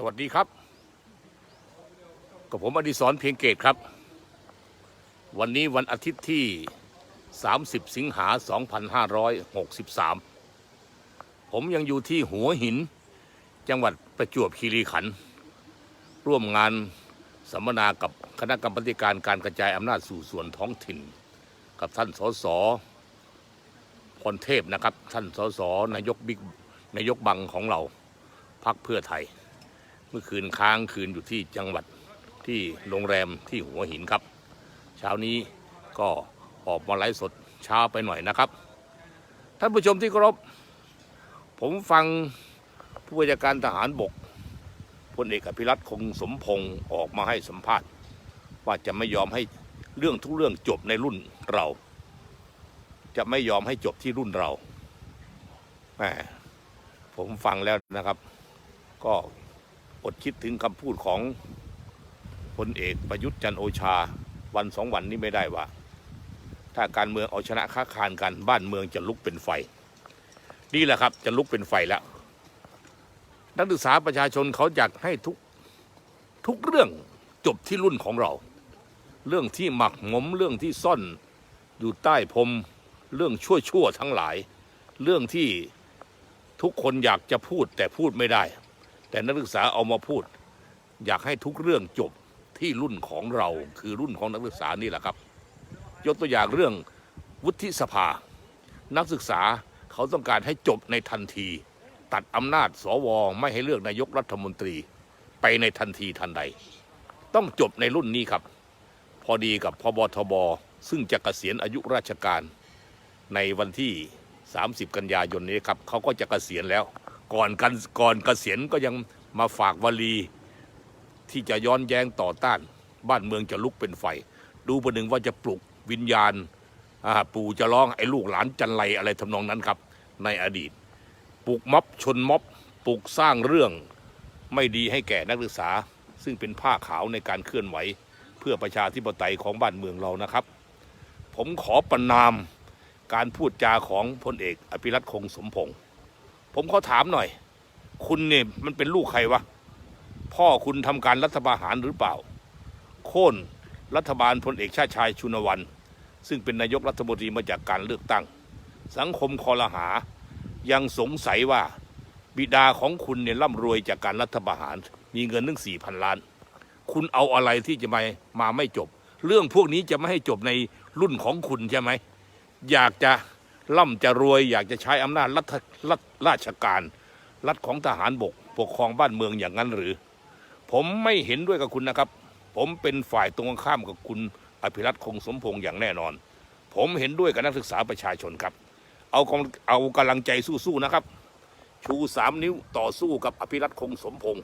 สวัสดีครับ กับผมอดิศรเพียงเกตครับ วันนี้วันอาทิตย์ที่ 30 สิงหา 2563 ผมยังอยู่ที่หัวหิน จังหวัดประจวบคีรีขันธ์ร่วมงานสัมมนากับคณะกรรมการการกระจายอำนาจสู่ส่วนท้องถิ่น กับท่านสสพรเทพนะครับ ท่านสสนายกบิ๊กนายกบังของเราพักเพื่อไทย เมื่อคืนค้างคืนอยู่ที่จังหวัดที่โรงแรมที่หัวหินครับ เช้านี้ก็ออกมาไลฟ์สดเช้าไปหน่อยนะครับ ท่านผู้ชมที่เคารพผมฟังผู้บัญชาการทหารบกพลเอกอภิรัตคงสมพงศ์ออกมาให้สัมภาษณ์ ว่าจะไม่ยอมให้เรื่องทุกเรื่องจบในรุ่นเรา จะไม่ยอมให้จบที่รุ่นเราแหมผมฟังแล้วนะครับ ก็ อดคิดถึงคำพูดของพลเอกประยุทธ์จันโอชาวันสองวันนี้ไม่ได้ว่า ถ้าการเมืองเอาชนะค้าคานกันบ้านเมืองจะลุกเป็นไฟ นี่แหละครับจะลุกเป็นไฟแล้ว นักศึกษาประชาชนเขาอยากให้ทุกทุกเรื่องจบที่รุ่นของเรา เรื่องที่หมักหมมเรื่องที่ซ่อนอยู่ใต้พรมเรื่องชั่วๆทั้งหลาย เรื่องที่ทุกคนอยากจะพูดแต่พูดไม่ได้ แต่นักศึกษาเอามาพูด อยากให้ทุกเรื่องจบที่รุ่นของเราคือรุ่นของนักศึกษานี่แหละครับ ยกตัวอย่างเรื่องวุฒิสภา นักศึกษาเขาต้องการให้จบในทันที ตัดอำนาจสวไม่ให้เลือกนายกรัฐมนตรี ไปในทันทีทันใด ต้องจบในรุ่นนี้ครับ พอดีกับพบทบ ซึ่งจะเกษียณอายุราชการในวันที่ 30 กันยายนนี้ครับเขาก็จะเกษียณแล้ว ก่อนกันก่อนเกษียณก็ยังมาฝากวลีที่จะย้อนแย้งต่อต้าน บ้านเมืองจะลุกเป็นไฟ ดูประหนึ่งว่าจะปลุกวิญญาณปู่จะร้องไอ้ลูกหลานจันไรอะไรทำนองนั้นครับ ในอดีต ปลุกม็อบชนม็อบปลุกสร้างเรื่องไม่ดีให้แก่นักศึกษา ซึ่งเป็นผ้าขาวในการเคลื่อนไหว เพื่อประชาธิปไตยของบ้านเมืองเรานะครับ ผมขอประนามการพูดจาของพลเอก อภิรัตคงสมพงศ์ ผมขอถามหน่อย คุณเนี่ยมันเป็นลูกใครวะ พ่อคุณทำการรัฐประหารหรือเปล่า โค่นรัฐบาลพลเอกชาติชายชุนวัน ซึ่งเป็นนายกรัฐมนตรีมาจากการเลือกตั้ง สังคมคอรหา ยังสงสัยว่าบิดาของคุณเนี่ยร่ำรวยจากการรัฐประหาร มีเงินตั้งสี่พันล้าน คุณเอาอะไรที่จะมามาไม่จบ เรื่องพวกนี้จะไม่ให้จบในรุ่นของคุณใช่ไหม อยากจะ ร่ำจะรวยอยากจะใช้อำนาจรัฐรัฐราชการ รัฐของทหารบก ปกครองบ้านเมืองอย่างนั้นหรือ ผมไม่เห็นด้วยกับคุณนะครับ ผมเป็นฝ่ายตรงข้ามกับคุณอภิรัตคงสมพงษ์อย่างแน่นอน ผมเห็นด้วยกับนักศึกษาประชาชนครับ เอากำเอากำลังใจสู้ๆนะครับ ชูสามนิ้วต่อสู้กับอภิรัตคงสมพงษ์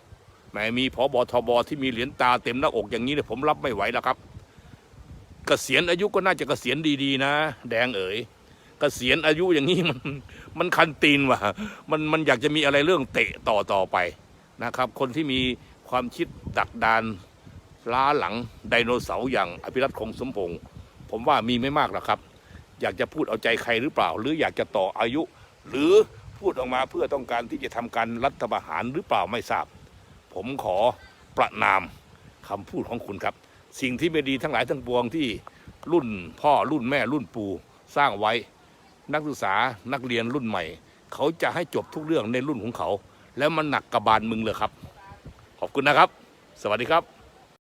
แหมมีพอบทบที่มีเหรียญตาเต็มหน้าอกอย่างนี้เนี่ยผมรับไม่ไหวแล้วครับเกษียณอายุก็น่าจะเกษียณดีๆ นะ แดงเอ๋ย กษียณอายุอย่างนี้มันมันคันตีนว่ะมันมันอยากจะมีอะไรเรื่องเตะต่อต่อไปนะครับ คนที่มีความคิดดักดานล้าหลังไดโนเสาร์อย่างอภิรัตคงสมพงษ์ผมว่ามีไม่มากหรอกครับ อยากจะพูดเอาใจใครหรือเปล่า หรืออยากจะต่ออายุ หรือพูดออกมาเพื่อต้องการที่จะทำการรัฐประหารหรือเปล่าไม่ทราบ ผมขอประนามคำพูดของคุณครับ สิ่งที่ไม่ดีทั้งหลายทั้งปวงที่รุ่นพ่อรุ่นแม่รุ่นปู่สร้างไว้ นักศึกษานักเรียนรุ่นใหม่ เขาจะให้จบทุกเรื่องในรุ่นของเขา แล้วมันหนักกระบาลมึงเลยครับ ขอบคุณนะครับ สวัสดีครับ